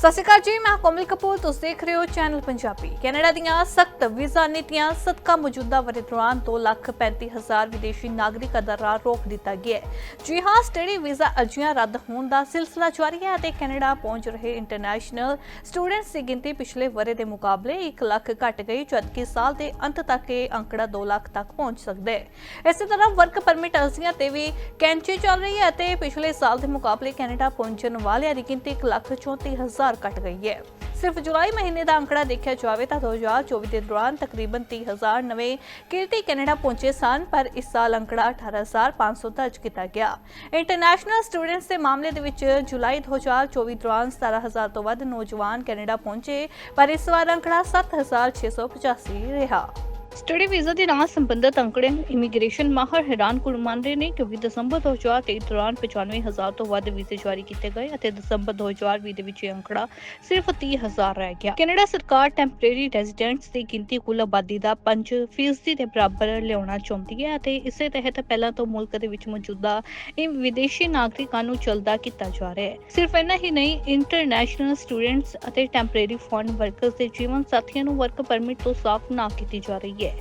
ਸਤਿ ਸ਼੍ਰੀ ਅਕਾਲ ਜੀ, ਮੈਂ ਕੋਮਲ ਕਪੂਰ, ਤੁਸੀਂ ਦੇਖ ਰਹੇ ਹੋ ਚੈਨਲ ਪੰਜਾਬੀ। ਕੈਨੇਡਾ ਦੀਆਂ ਸਖਤ ਵੀਜ਼ਾ ਨੀਤੀਆਂ ਸਦਕਾ ਮੌਜੂਦਾ ਵਰੇ ਦੌਰਾਨ 235000 ਵਿਦੇਸ਼ੀ ਨਾਗਰਿਕਾਂ ਦਾ ਰੋਕ ਦਿੱਤਾ ਗਿਆ ਹੈ। ਜੀ ਹਾਂ, ਸਟੱਡੀ ਵੀਜ਼ਾ ਅਰਜ਼ੀਆਂ ਰੱਦ ਹੋਣ ਦਾ ਸਿਲਸਿਲਾ ਜਾਰੀ ਹੈ ਅਤੇ ਕੈਨੇਡਾ ਪਹੁੰਚ ਰਹੇ ਇੰਟਰਨੈਸ਼ਨਲ ਸਟੂਡੈਂਟਸ ਦੀ ਗਿਣਤੀ ਪਿਛਲੇ ਵਰੇ ਦੇ ਮੁਕਾਬਲੇ 1 ਲੱਖ ਘਟ ਗਈ, ਜਦਕਿ ਸਾਲ ਦੇ ਅੰਤ ਤੱਕ ਇਹ ਅੰਕੜਾ 2 ਲੱਖ ਤੱਕ ਪਹੁੰਚ ਸਕਦਾ ਹੈ। ਇਸੇ ਤਰ੍ਹਾਂ ਵਰਕ ਪਰਮਿਟ ਅਰਜ਼ੀਆਂ ਤੇ ਵੀ ਕੈਂਚੀ ਚੱਲ ਰਹੀ ਹੈ ਅਤੇ ਪਿਛਲੇ ਸਾਲ ਦੇ ਮੁਕਾਬਲੇ ਕੈਨੇਡਾ ਪਹੁੰਚਣ ਵਾਲਿਆਂ ਦੀ ਗਿਣਤੀ 1 ਲੱਖ 34000 1000 ਘਟ ਗਈ ਹੈ। ਸਿਰਫ ਜੁਲਾਈ ਮਹੀਨੇ ਦਾ ਅੰਕੜਾ ਦੇਖਿਆ ਜਾਵੇ ਤਾਂ 2024 ਦੇ ਦੌਰਾਨ ਤਕਰੀਬਨ 30000 ਨਵੇਂ ਕਿਰਤੀ ਕੈਨੇਡਾ ਪਹੁੰਚੇ ਸਨ, ਪਰ ਇਸ ਸਾਲ ਅੰਕੜਾ 18500 ਦਰਜ ਕੀਤਾ ਗਿਆ। ਇੰਟਰਨੈਸ਼ਨਲ ਸਟੂਡੈਂਟਸ ਦੇ ਮਾਮਲੇ ਦੇ ਵਿੱਚ ਜੁਲਾਈ 2024 ਦੌਰਾਨ 17000 ਤੋਂ ਵੱਧ ਨੌਜਵਾਨ ਕੈਨੇਡਾ ਪਹੁੰਚੇ, ਪਰ ਇਸ ਵਾਰ ਅੰਕੜਾ 7685 ਰਿਹਾ। ਸਟੱਡੀ ਵੀਜ਼ਾ ਦੇ ਨਾਲ ਸੰਬੰਧਿਤ ਅੰਕੜੇ ਨੂੰ ਇਮੀਗ੍ਰੇਸ਼ਨ ਮਾਹਰ ਹੈਰਾਨ ਕੁਲ ਮੰਨ ਰਹੇ ਨੇ ਕਿਉਂਕਿ ਦਸੰਬਰ 2023 ਦੌਰਾਨ 95000 ਤੋਂ ਵੱਧ ਵੀਜ਼ੇ ਜਾਰੀ ਕੀਤੇ ਗਏ ਅਤੇ ਦਸੰਬਰ 2020 ਦੇ ਵਿੱਚ ਇਹ ਅੰਕੜਾ ਸਿਰਫ 30000 ਰਹਿ ਗਿਆ। ਕੈਨੇਡਾ ਸਰਕਾਰ ਟੈਂਪਰੇਰੀ ਰੈਜ਼ੀਡੈਂਟਸ ਦੀ ਗਿਣਤੀ ਕੁੱਲ ਆਬਾਦੀ ਦਾ 5% ਦੇ ਬਰਾਬਰ ਲਿਆਉਣਾ ਚਾਹੁੰਦੀ ਹੈ ਅਤੇ ਇਸੇ ਤਹਿਤ ਪਹਿਲਾਂ ਤੋਂ ਮੁਲਕ ਦੇ ਵਿੱਚ ਮੌਜੂਦਾ ਇਹ ਵਿਦੇਸ਼ੀ ਨਾਗਰਿਕਾਂ ਨੂੰ ਚਲਦਾ ਕੀਤਾ ਜਾ ਰਿਹਾ ਹੈ। ਸਿਰਫ ਇੰਨਾ ਹੀ ਨਹੀਂ ਇੰਟਰਨੈਸ਼ਨਲ ਸਟੂਡੈਂਟਸ ਅਤੇ ਟੈਂਪਰੇਰੀ ਫੋਰਨ ਵਰਕਰਸ ਦੇ ਜੀਵਨ ਸਾਥੀਆਂ ਨੂੰ ਵਰਕ ਪਰਮਿਟ ਤੋਂ ਸਾਫ਼ ਨਾ ਕੀਤੀ ਜਾ ਰਹੀ ਹੈ।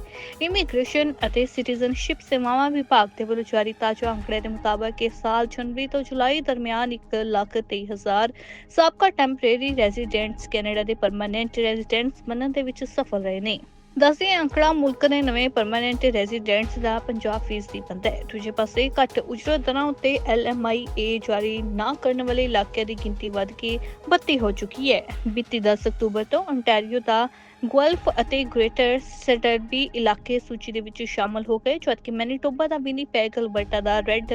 ਇਮੀਗ੍ਰੇਸ਼ਨ ਅਤੇ ਸਿਟੀਜ਼ਨਸ਼ਿਪ ਸੇਵਾਵਾਂ ਵਿਭਾਗ ਦੇ ਵੱਲੋਂ ਜਾਰੀ ਤਾਜ਼ਾ ਅੰਕੜੇ ਦੇ ਮੁਤਾਬਕ ਇਸ ਸਾਲ ਜਨਵਰੀ ਤੋਂ ਜੁਲਾਈ ਦਰਮਿਆਨ 1 ਲੱਖ 23 ਹਜ਼ਾਰ ਸਾਬਕਾ ਟੈਂਪਰੇਰੀ ਰੈਜ਼ੀਡੈਂਟਸ ਕੈਨੇਡਾ ਦੇ ਪਰਮਨੈਂਟ ਰੈਜ਼ੀਡੈਂਟਸ ਬਣਨ ਦੇ ਵਿੱਚ ਸਫਲ ਰਹੇ ਨੇ। ਦੱਸਦੇ ਇਹ ਅੰਕੜਾ ਮੁਲਕ ਦੇ ਨਵੇਂ ਪਰਮਨੈਂਟ ਰੈਜ਼ੀਡੈਂਟਸ ਦਾ 50% ਬੰਦਾ ਹੈ। ਦੂਜੇ ਪਾਸੇ ਘੱਟ ਉਜਰਤ ਦਰਾਂ ਉੱਤੇ LMIA ਜਾਰੀ ਨਾ ਕਰਨ ਵਾਲੇ ਇਲਾਕਿਆਂ ਦੀ ਗਿਣਤੀ ਵੱਧ ਕੇ 32 ਹੋ ਚੁੱਕੀ ਹੈ। ਬੀਤੀ 10 ਅਕਤੂਬਰ ਤੋਂ ontario ਦਾ ਗਲਫ ਅਤੇ ਗ੍ਰੇਟਰ ਸਟਰਬੀ ਇਲਾਕੇ ਸੂਚੀ ਦੇ ਵਿੱਚ ਸ਼ਾਮਲ ਹੋ ਗਏ, ਜਦਕਿ ਮੈਨੀਟੋਬਾ ਦਾ ਵਿਨੀਪੈਗ ਅਲਬਰਟਾ ਦਾ ਰੈੱਡ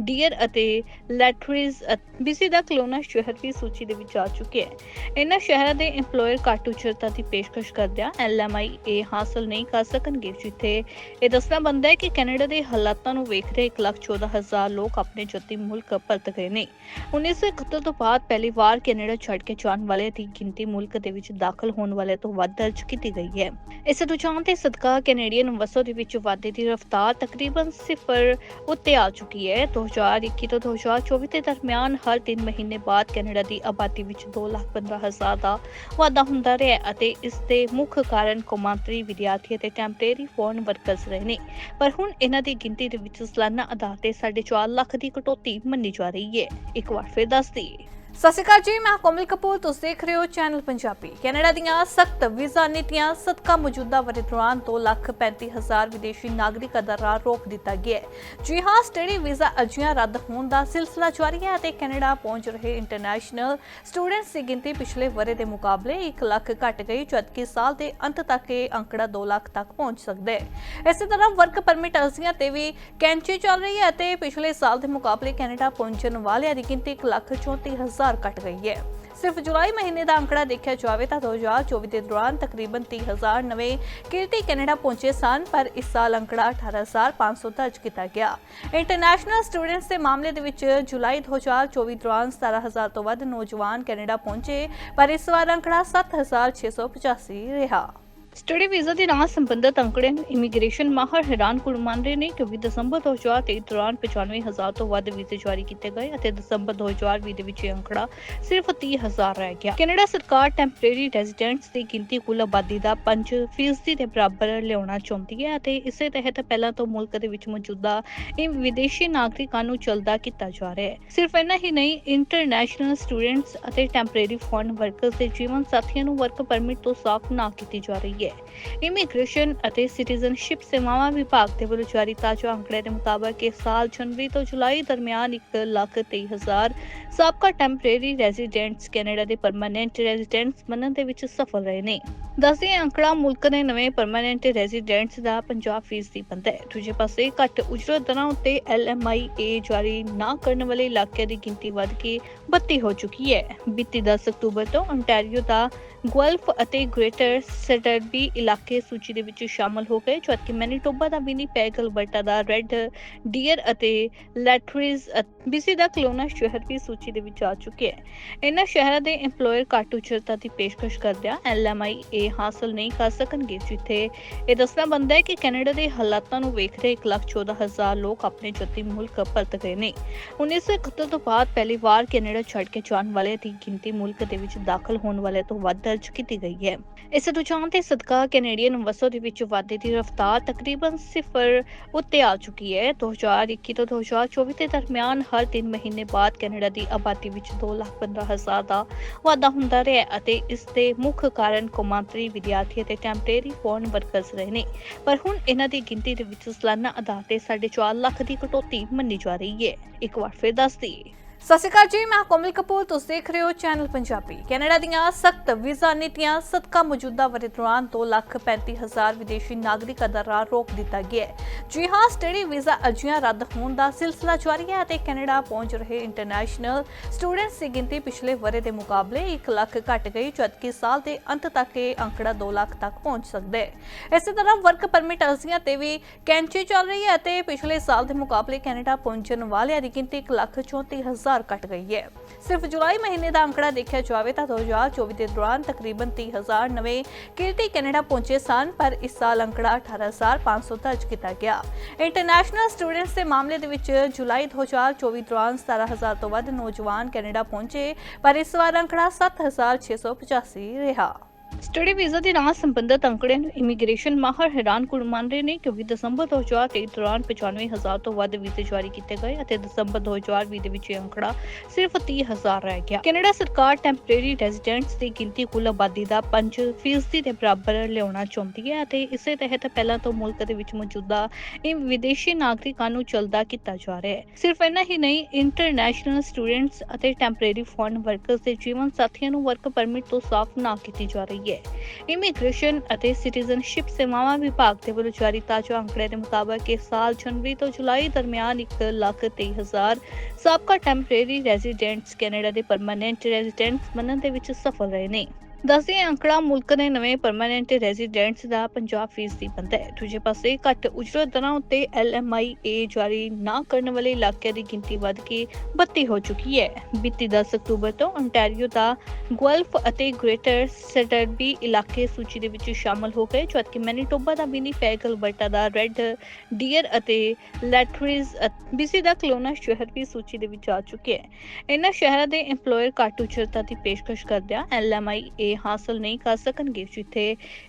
ਡੀਅਰ ਅਤੇ ਲੈਟਰੀਜ਼ ਬੀਸੀ ਦਾ ਕਲੋਨਾ ਸ਼ਹਿਰ ਵੀ ਸੂਚੀ ਦੇ ਵਿੱਚ ਆ ਚੁੱਕੇ ਹੈ। ਇਹਨਾਂ ਸ਼ਹਿਰਾਂ ਦੇ EMPLOYER ਘੱਟ ਉਚਰਤਾ ਦੀ ਪੇਸ਼ਕਸ਼ ਕਰਦਿਆਂ LMIA ਹਾਸਲ ਨਹੀਂ ਕਰ ਸਕਣਗੇ। ਜਿੱਥੇ ਇਹ ਦੱਸਣਾ ਬੰਦਾ ਹੈ ਕਿ ਕੈਨੇਡਾ ਦੇ ਹਾਲਾਤਾਂ ਨੂੰ ਵੇਖਦੇ 114000 ਲੋਕ ਆਪਣੇ ਜੱਦੀ ਮੁਲਕ ਪਰਤ ਗਏ ਨੇ। 1971 ਤੋਂ ਬਾਅਦ ਪਹਿਲੀ ਵਾਰ ਕੈਨੇਡਾ ਛੱਡ ਕੇ ਜਾਣ ਵਾਲੇ ਦੀ ਗਿਣਤੀ ਮੁਲਕ ਦੇ ਵਿੱਚ ਦਾਖਲ ਹੋਣ ਵਾਲੇ ਤੋਂ ਵੱਧ ਦਰਜ ਕੀਤੀ ਗਈ ਹੈ। ਇਸ ਰੁਝਾਨ ਦੇ ਸਦਕਾ ਕੈਨੇਡੀਅਨ ਵਸੋਂ ਦੇ ਵਿੱਚ ਵਾਧੇ ਦੀ ਰਫ਼ਤਾਰ ਤਕਰੀਬਨ ਸਿਫਰ ਉੱਤੇ ਆ ਚੁੱਕੀ ਹੈ। 2021 ਤੋਂ 2024 ਦੇ ਦਰਮਿਆਨ ਹਰ 3 ਮਹੀਨੇ ਬਾਅਦ ਕੈਨੇਡਾ ਦੀ ਆਬਾਦੀ ਵਿੱਚ 215000 ਦਾ ਵਾਧਾ ਹੁੰਦਾ ਰਿਹਾ ਅਤੇ ਇਸ ਦੇ ਮੁੱਖ ਕਾਰਨ ਕੌਮਾਂਤਰੀ ਵਿਦਿਆਰਥੀ ਅਤੇ ਟੈਂਪਰੇਰੀ ਫੋਰਨ ਵਰਕਰਸ ਰਹੇ ਨੇ। ਪਰ ਹੁਣ ਇਹਨਾਂ ਦੀ ਗਿਣਤੀ ਦੇ ਵਿੱਚ ਸਾਲਾਨਾ ਆਧਾਰ ਤੇ 4.5 ਲੱਖ ਦੀ ਕਟੌਤੀ ਮੰਨੀ ਜਾ ਰਹੀ ਹੈ। ਇੱਕ ਵਾਰ ਫਿਰ ਦੱਸ ਦਈਏ। ਸਤਿ ਸ਼੍ਰੀ ਅਕਾਲ ਜੀ, ਮੈਂ ਕੋਮਲ ਕਪੂਰ, ਤੁਸੀਂ ਦੇਖ ਰਹੇ ਹੋ ਚੈਨਲ ਪੰਜਾਬੀ। ਕੈਨੇਡਾ ਦੀਆਂ ਸਖਤ ਵੀਜ਼ਾ ਨੀਤੀਆਂ ਸਦਕਾ ਮੌਜੂਦਾ ਵਰੇ ਦੌਰਾਨ 2 ਲੱਖ 35000 ਵਿਦੇਸ਼ੀ ਨਾਗਰਿਕਾਂ ਦਾ ਰੋਕ ਦਿੱਤਾ ਗਿਆ ਹੈ। ਜੀ ਹਾਂ, ਸਟੱਡੀ ਵੀਜ਼ਾ ਅਜਿਹਾ ਰੱਦ ਹੋਣ ਦਾ ਸਿਲਸਿਲਾ ਜਾਰੀ ਹੈ ਅਤੇ ਕੈਨੇਡਾ ਪਹੁੰਚ ਰਹੇ ਇੰਟਰਨੈਸ਼ਨਲ ਸਟੂਡੈਂਟਸ ਦੀ ਗਿਣਤੀ ਪਿਛਲੇ ਵਰੇ ਦੇ ਮੁਕਾਬਲੇ 1 ਲੱਖ ਘਟ ਗਈ, ਜਦਕਿ ਸਾਲ ਦੇ ਅੰਤ ਤੱਕ ਇਹ ਅੰਕੜਾ 2 ਲੱਖ ਤੱਕ ਪਹੁੰਚ ਸਕਦਾ ਹੈ। ਇਸੇ ਤਰ੍ਹਾਂ ਵਰਕ ਪਰਮਿਟ ਅਰਜ਼ੀਆਂ ਤੇ ਵੀ ਕੈਂਚੀ ਚੱਲ ਰਹੀ ਹੈ ਅਤੇ ਪਿਛਲੇ ਸਾਲ ਦੇ ਮੁਕਾਬਲੇ ਕੈਨੇਡਾ ਪਹੁੰਚਣ ਵਾਲਿਆਂ ਦੀ ਗਿਣਤੀ 1 ਲੱਖ 34000 1000 ਘਟ ਗਈ ਹੈ। ਸਿਰਫ ਜੁਲਾਈ ਮਹੀਨੇ ਦਾ ਅੰਕੜਾ ਦੇਖਿਆ ਜਾਵੇ ਤਾਂ 2024 ਦੇ ਦੌਰਾਨ ਤਕਰੀਬਨ 30000 ਨਵੇਂ ਕਿਰਤੀ ਕੈਨੇਡਾ ਪਹੁੰਚੇ ਸਨ, ਪਰ ਇਸ ਸਾਲ ਅੰਕੜਾ 18500 ਦਰਜ ਕੀਤਾ ਗਿਆ। ਇੰਟਰਨੈਸ਼ਨਲ ਸਟੂਡੈਂਟਸ ਦੇ ਮਾਮਲੇ ਦੇ ਵਿੱਚ ਜੁਲਾਈ 2024 ਦੌਰਾਨ 17000 ਤੋਂ ਵੱਧ ਨੌਜਵਾਨ ਕੈਨੇਡਾ ਪਹੁੰਚੇ, ਪਰ ਇਸ ਵਾਰ ਅੰਕੜਾ 7685 ਰਿਹਾ। ਸਟੱਡੀ ਵੀਜ਼ਾ ਦੇ ਨਾਲ ਸੰਬੰਧਿਤ ਅੰਕੜੇ ਨੂੰ ਇਮੀਗ੍ਰੇਸ਼ਨ ਮਾਹਰ ਹੈਰਾਨ ਕੁਲ ਮੰਨ ਰਹੇ ਨੇ ਕਿਉਂਕਿ ਦਸੰਬਰ 2023 ਦੌਰਾਨ 95000 ਤੋਂ ਵੱਧ ਵੀਜ਼ੇ ਜਾਰੀ ਕੀਤੇ ਗਏ ਅਤੇ ਦਸੰਬਰ 2020 ਦੇ ਵਿੱਚ ਇਹ ਅੰਕੜਾ ਸਿਰਫ 30000 ਰਹਿ ਗਿਆ। ਕੈਨੇਡਾ ਸਰਕਾਰ ਟੈਂਪਰੇਰੀ ਰੈਜ਼ੀਡੈਂਟਸ ਦੀ ਗਿਣਤੀ ਕੁੱਲ ਆਬਾਦੀ ਦਾ 5% ਦੇ ਬਰਾਬਰ ਲਿਆਉਣਾ ਚਾਹੁੰਦੀ ਹੈ ਅਤੇ ਇਸੇ ਤਹਿਤ ਪਹਿਲਾਂ ਤੋਂ ਮੁਲਕ ਦੇ ਵਿੱਚ ਮੌਜੂਦਾ ਇਹ ਵਿਦੇਸ਼ੀ ਨਾਗਰਿਕਾਂ ਨੂੰ ਚਲਦਾ ਕੀਤਾ ਜਾ ਰਿਹਾ ਹੈ। ਸਿਰਫ ਇੰਨਾ ਹੀ ਨਹੀਂ ਇੰਟਰਨੈਸ਼ਨਲ ਸਟੂਡੈਂਟਸ ਅਤੇ ਟੈਂਪਰੇਰੀ ਫੋਰਨ ਵਰਕਰਸ ਦੇ ਜੀਵਨ ਸਾਥੀਆਂ ਨੂੰ ਵਰਕ ਪਰਮਿਟ ਤੋਂ ਸਾਫ਼ ਨਾ ਕੀਤੀ ਜਾ ਰਹੀ ਹੈ। ਇਮੀਗ੍ਰੇਸ਼ਨ ਅਤੇ ਸਿਟੀਜ਼ਨਸ਼ਿਪ ਸੇਵਾਵਾਂ ਵਿਭਾਗ ਦੇ ਵੱਲੋਂ ਜਾਰੀ ਤਾਜ਼ਾ ਅੰਕੜੇ ਦੇ ਮੁਤਾਬਕ ਇਸ ਸਾਲ ਜਨਵਰੀ ਤੋਂ ਜੁਲਾਈ ਦਰਮਿਆਨ 1 ਲੱਖ 23 ਹਜ਼ਾਰ ਸਾਬਕਾ ਟੈਂਪਰੇਰੀ ਰੈਜ਼ੀਡੈਂਟਸ ਕੈਨੇਡਾ ਦੇ ਪਰਮਨੈਂਟ ਰੈਜ਼ੀਡੈਂਟਸ ਬਣਨ ਦੇ ਵਿੱਚ ਸਫਲ ਰਹੇ ਨੇ। ਦੱਸਦੇ ਇਹ ਅੰਕੜਾ, ਮੁਲਕ ਦੇ ਨਵੇਂ ਪਰਮਨੈਂਟ ਰੈਜ਼ੀਡੈਂਟਸ ਦਾ 50% ਬੰਦਾ ਹੈ। ਦੂਜੇ ਪਾਸੇ ਘੱਟ ਉਜਰਤ ਦਰਾਂ ਉੱਤੇ LMIA ਜਾਰੀ ਨਾ ਕਰਨ ਵਾਲੇ ਇਲਾਕਿਆਂ ਦੀ ਗਿਣਤੀ ਵੱਧ ਕੇ 32 ਹੋ ਚੁੱਕੀ ਹੈ। ਬੀਤੀ 10 ਅਕਤੂਬਰ ਤੋਂ ontario ਦਾ ਗਲਫ ਅਤੇ ਗ੍ਰੇਟਰ ਸਟਰਬੀ ਇਲਾਕੇ ਸੂਚੀ ਦੇ ਵਿੱਚ ਸ਼ਾਮਲ ਹੋ ਗਏ, ਜਦਕਿ ਮੈਨੀਟੋਬਾ ਦਾ ਵਿਨੀਪੈਗ ਅਲਬਰਟਾ ਦਾ ਰੈੱਡ ਡੀਅਰ ਅਤੇ ਲੈਟਰੀਜ਼, ਬੀਸੀ ਦਾ ਕਲੋਨਾ ਸ਼ਹਿਰ ਵੀ ਸੂਚੀ ਦੇ ਵਿੱਚ ਆ ਚੁੱਕਿਆ ਹੈ। ਇਹਨਾਂ ਸ਼ਹਿਰਾਂ ਦੇ EMPLOYER ਘੱਟ ਉਚਰਤਾ ਦੀ ਪੇਸ਼ਕਸ਼ ਕਰਦਿਆਂ LMI ਇਹ ਹਾਸਲ ਨਹੀਂ ਕਰ ਸਕਣਗੇ, ਜਿੱਥੇ ਇਹ ਦੱਸਣਾ ਬੰਦਾ ਹੈ ਕਿ ਕੈਨੇਡਾ ਦੇ ਹਾਲਾਤਾਂ ਨੂੰ ਵੇਖਦੇ 114000 ਲੋਕ ਆਪਣੇ ਜੱਤੀ ਮੁਲਕ ਪਰਤ ਗਏ ਨੇ। 1971 ਤੋਂ ਬਾਅਦ ਪਹਿਲੀ ਵਾਰ ਕੈਨੇਡਾ ਛੱਡ ਕੇ ਜਾਣ ਵਾਲਿਆਂ ਦੀ ਗਿਣਤੀ ਮੁਲਕ ਦੇ ਵਿੱਚ ਦਾਖਲ ਹੋਣ ਵਾਲਿਆਂ ਤੋਂ ਵੱਧ ਦਰਜ ਕੀਤੀ ਗਈ ਹੈ। ਇਸ ਰੁਝਾਨ ਦੇ ਸਦਕਾ ਕੈਨੇਡੀਅਨ ਵਸੋਂ ਦੇ ਵਿੱਚ ਵਾਧੇ ਦੀ ਰਫ਼ਤਾਰ ਤਕਰੀਬਨ ਸਿਫਰ ਉੱਤੇ ਆ ਚੁੱਕੀ ਹੈ। 2021 ਤੋਂ 2024 ਦੇ ਦਰਮਿਆਨ ਹਰ 3 ਮਹੀਨੇ ਬਾਅਦ ਕੈਨੇਡਾ ਦੀ ਆਬਾਦੀ ਵਿੱਚ 2,15,000 ਦਾ ਵਾਧਾ ਹੁੰਦਾ ਰਿਹਾ ਅਤੇ ਇਸ ਦੇ ਮੁੱਖ ਕਾਰਨ ਕੌਮਾਂਤਰੀ ਵਿਦਿਆਰਥੀ ਅਤੇ ਟੈਂਪਰੇਰੀ ਫੋਰਨ ਵਰਕਰਸ ਰਹੇ ਨੇ। ਪਰ ਹੁਣ ਇਹਨਾਂ ਦੀ ਗਿਣਤੀ ਦੇ ਵਿੱਚ ਸਾਲਾਨਾ ਆਧਾਰ ਤੇ 4.5 ਲੱਖ ਦੀ ਕਟੌਤੀ ਮੰਨੀ ਜਾ ਰਹੀ ਹੈ। ਇੱਕ ਵਾਰ ਫਿਰ ਦੱਸ ਦਈਏ। ਸਤਿ ਸ਼੍ਰੀ ਅਕਾਲ ਜੀ, ਮੈਂ ਕੋਮਲ ਕਪੂਰ, ਤੁਸੀਂ ਦੇਖ ਰਹੇ ਹੋ ਚੈਨਲ ਪੰਜਾਬੀ। ਕੈਨੇਡਾ ਦੀਆਂ ਸਖਤ ਵੀਜ਼ਾ ਨੀਤੀਆਂ ਸਦਕਾ ਮੌਜੂਦਾ ਵਰੇ ਦੌਰਾਨ ਹਜ਼ਾਰ ਵਿਦੇਸ਼ੀ ਨਾਗਰਿਕਾਂ ਦਾ ਰੋਕ ਦਿੱਤਾ ਗਿਆ ਹੈ। ਜੀ ਹਾਂ, ਸਟੱਡੀ ਵੀਜ਼ਾ ਅਰਜ਼ੀਆਂ ਰੱਦ ਹੋਣ ਦਾ ਸਿਲਸਿਲਾ ਜਾਰੀ ਹੈ ਅਤੇ ਕੈਨੇਡਾ ਪਹੁੰਚ ਰਹੇ ਇੰਟਰਨੈਸ਼ਨਲ ਸਟੂਡੈਂਟਸ ਦੀ ਗਿਣਤੀ ਪਿਛਲੇ ਵਰੇ ਦੇ ਮੁਕਾਬਲੇ 1 ਲੱਖ ਘਟ ਗਈ, ਜਦਕਿ ਸਾਲ ਦੇ ਅੰਤ ਤੱਕ ਇਹ ਅੰਕੜਾ 2 ਲੱਖ ਤੱਕ ਪਹੁੰਚ ਸਕਦਾ ਹੈ। ਇਸੇ ਤਰ੍ਹਾਂ ਵਰਕ ਪਰਮਿਟ ਅਰਜ਼ੀਆਂ ਤੇ ਵੀ ਕੈਂਚੀ ਚੱਲ ਰਹੀ ਹੈ ਅਤੇ ਪਿਛਲੇ ਸਾਲ ਦੇ ਮੁਕਾਬਲੇ ਕੈਨੇਡਾ ਪਹੁੰਚਣ ਵਾਲਿਆਂ ਦੀ ਗਿਣਤੀ 1 ਲੱਖ 34000 1000 ਘਟ ਗਈ ਹੈ। ਸਿਰਫ ਜੁਲਾਈ ਮਹੀਨੇ ਦਾ ਅੰਕੜਾ ਦੇਖਿਆ ਜਾਵੇ ਤਾਂ 2024 ਦੇ ਦੌਰਾਨ ਤਕਰੀਬਨ 30000 ਨਵੇਂ ਕਿਰਤੀ ਕੈਨੇਡਾ ਪਹੁੰਚੇ ਸਨ, ਪਰ ਇਸ ਸਾਲ ਅੰਕੜਾ 18500 ਦਰਜ ਕੀਤਾ ਗਿਆ। ਇੰਟਰਨੈਸ਼ਨਲ ਸਟੂਡੈਂਟਸ ਦੇ ਮਾਮਲੇ ਦੇ ਵਿੱਚ ਜੁਲਾਈ 2024 ਦੌਰਾਨ 17000 ਤੋਂ ਵੱਧ ਨੌਜਵਾਨ ਕੈਨੇਡਾ ਪਹੁੰਚੇ, ਪਰ ਇਸ ਵਾਰ ਅੰਕੜਾ 7685 ਰਿਹਾ। ਸਟੱਡੀ ਵੀਜ਼ਾ ਦੇ ਨਾਲ ਸੰਬੰਧਿਤ ਅੰਕੜੇ ਨੂੰ ਇਮੀਗ੍ਰੇਸ਼ਨ ਮਾਹਰ ਹੈਰਾਨ ਕੁਣ ਮੰਨ ਰਹੇ ਨੇ ਕਿਉਂਕਿ ਦਸੰਬਰ 2023 ਦੌਰਾਨ 95000 ਤੋਂ ਵੱਧ ਵੀਜ਼ੇ ਜਾਰੀ ਕੀਤੇ ਗਏ ਅਤੇ ਦਸੰਬਰ 2020 ਦੇ ਵਿੱਚ ਇਹ ਅੰਕੜਾ ਸਿਰਫ 30000 ਰਹਿ ਗਿਆ। ਕੈਨੇਡਾ ਸਰਕਾਰ ਟੈਂਪਰੇਰੀ ਰੈਜ਼ੀਡੈਂਟਸ ਦੀ ਗਿਣਤੀ ਕੁੱਲ ਆਬਾਦੀ ਦਾ 5% ਦੇ ਬਰਾਬਰ ਲਿਆਉਣਾ ਚਾਹੁੰਦੀ ਹੈ ਅਤੇ ਇਸੇ ਤਹਿਤ ਪਹਿਲਾਂ ਤੋਂ ਮੁਲਕ ਦੇ ਵਿੱਚ ਮੌਜੂਦਾ ਇਹ ਵਿਦੇਸ਼ੀ ਨਾਗਰਿਕਾਂ ਨੂੰ ਚਲਦਾ ਕੀਤਾ ਜਾ ਰਿਹਾ ਹੈ। ਸਿਰਫ ਇੰਨਾ ਹੀ ਨਹੀਂ ਇੰਟਰਨੈਸ਼ਨਲ ਸਟੂਡੈਂਟਸ ਅਤੇ ਟੈਂਪਰੇਰੀ ਫੋਰਨ ਵਰਕਰਸ ਦੇ ਜੀਵਨ ਸਾਥੀਆਂ ਨੂੰ ਵਰਕ ਪਰਮਿਟ ਤੋਂ ਸਾਫ਼ ਨਾ ਕੀਤੀ ਜਾ ਰਹੀ ਹੈ। ਇਮੀਗ੍ਰੇਸ਼ਨ ਅਤੇ ਸਿਟੀਜ਼ਨਸ਼ਿਪ ਸੇਵਾਵਾਂ ਵਿਭਾਗ ਦੇ ਵੱਲੋਂ ਜਾਰੀ ਤਾਜ਼ਾ ਅੰਕੜੇ ਦੇ ਮੁਤਾਬਕ ਇਸ ਸਾਲ ਜਨਵਰੀ ਤੋਂ ਜੁਲਾਈ ਦਰਮਿਆਨ 1 ਲੱਖ 23 ਹਜ਼ਾਰ ਸਾਬਕਾ ਟੈਂਪਰੇਰੀ ਰੈਜ਼ੀਡੈਂਟਸ ਕੈਨੇਡਾ ਦੇ ਪਰਮਾਨੈਂਟ ਰੈਜ਼ੀਡੈਂਟਸ ਬਣਨ ਦੇ ਵਿੱਚ ਸਫਲ ਰਹੇ ਨੇ। ਦੱਸਦੇ ਅੰਕੜਾ ਮੁਲਕ ਦੇ ਨਵੇਂ ਪਰਮਾਨੈਂਟ ਰੈਜ਼ੀਡੈਂਟਸ ਦਾ 50% ਦੀ ਬੰਦਾ ਹੈ ਦੂਜੇ ਪਾਸੇ ਘੱਟ ਉਜਰਤ ਦਰਾਂ ਉੱਤੇ LMIA ਜਾਰੀ ਨਾ ਕਰਨ ਵਾਲੇ ਇਲਾਕਿਆਂ ਦੀ ਗਿਣਤੀ ਵੱਧ ਕੇ 32 ਹੋ ਚੁੱਕੀ ਹੈ। ਬੀਤੀ 10 ਅਕਤੂਬਰ ਤੋਂ ontario ਦਾ ਗੁਐਲਫ ਅਤੇ ਗ੍ਰੇਟਰ ਸਟਰਬੀ ਇਲਾਕੇ ਸੂਚੀ ਦੇ ਵਿੱਚ ਸ਼ਾਮਲ ਹੋ ਗਏ, ਜਦਕਿ ਮੈਨੀਟੋਬਾ ਦਾ ਵਿਨੀਪੈਗ ਅਲਬਰਟਾ ਦਾ ਰੈੱਡ ਡੀਅਰ ਅਤੇ ਲੈਟਰੀਜ਼ ਬੀਸੀ ਦਾ ਕਲੋਨਾ ਸ਼ਹਿਰ ਵੀ ਸੂਚੀ ਦੇ ਵਿੱਚ ਆ ਚੁੱਕਿਆ ਹੈ। ਇਹਨਾਂ ਸ਼ਹਿਰਾਂ ਦੇ EMPLOYER ਘੱਟ ਉਜਰਤਾਂ ਦੀ ਪੇਸ਼ਕਸ਼ ਕਰਦਿਆਂ LMI ਇਹ ਹਾਸਲ ਨਹੀਂ ਕਰ ਸਕਣਗੇ। ਜਿੱਥੇ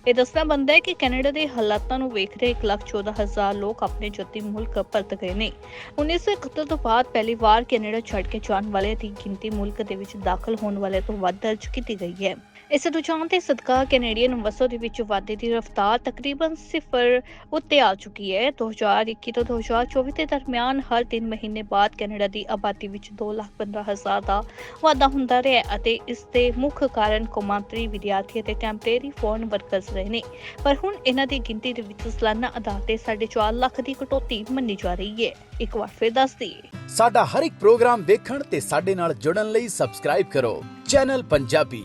ਇਹ ਦੱਸਣਾ ਬੰਦਾ ਹੈ ਕਿ ਕੈਨੇਡਾ ਦੇ ਹਾਲਾਤਾਂ ਨੂੰ ਵੇਖਦੇ 114000 ਲੋਕ ਆਪਣੇ ਜੱਤੀ ਮੁਲਕ ਪਰਤ ਗਏ ਨੇ। 1971 ਤੋਂ ਬਾਅਦ ਪਹਿਲੀ ਵਾਰ ਕੈਨੇਡਾ ਛੱਡ ਕੇ ਜਾਣ ਵਾਲਿਆਂ ਦੀ ਗਿਣਤੀ ਮੁਲਕ ਦੇ ਵਿੱਚ ਦਾਖਲ ਹੋਣ ਵਾਲਿਆਂ ਤੋਂ ਵੱਧ ਦਰਜ ਕੀਤੀ ਗਈ ਹੈ। ਇਸ ਰੁਝਾਨ ਦੇ ਸਦਕਾ ਕੈਨੇਡੀਅਨ ਵਸੋਂ ਦੇ ਵਿੱਚ ਵਾਧੇ ਦੀ ਰਫ਼ਤਾਰ ਤਕਰੀਬਨ ਸਿਫਰ ਉੱਤੇ ਆ ਚੁੱਕੀ ਹੈ। 2021 ਤੋਂ 2024 ਦੇ ਦਰਮਿਆਨ ਹਰ 3 ਮਹੀਨੇ ਬਾਅਦ ਕੈਨੇਡਾ ਦੀ ਆਬਾਦੀ ਵਿੱਚ 2,15,000 ਦਾ ਵਾਧਾ ਹੁੰਦਾ ਰਿਹਾ ਅਤੇ ਇਸ ਦੇ ਮੁੱਖ ਕਾਰਨ ਕੌਮਾਂਤਰੀ ਵਿਦਿਆਰਥੀ ਅਤੇ ਟੈਂਪਰੇਰੀ ਫੋਰਨ ਵਰਕਰਸ ਰਹੇ ਨੇ। ਪਰ ਹੁਣ ਇਹਨਾਂ ਦੀ ਗਿਣਤੀ ਦੇ ਵਿੱਚ ਸਾਲਾਨਾ ਆਧਾਰ ਤੇ 4.5 ਲੱਖ ਦੀ ਕਟੌਤੀ ਮੰਨੀ ਜਾ ਰਹੀ ਹੈ। ਇੱਕ ਵਾਰ ਫਿਰ ਦੱਸ ਦਈਏ। ਸਾਡਾ ਹਰ ਇੱਕ ਪ੍ਰੋਗਰਾਮ ਦੇਖਣ ਤੇ ਸਾਡੇ ਨਾਲ ਜੁੜਨ ਲਈ ਸਬਸਕ੍ਰਾਈਬ ਕਰੋ। ਚੈਨਲ ਪੰਜਾਬੀ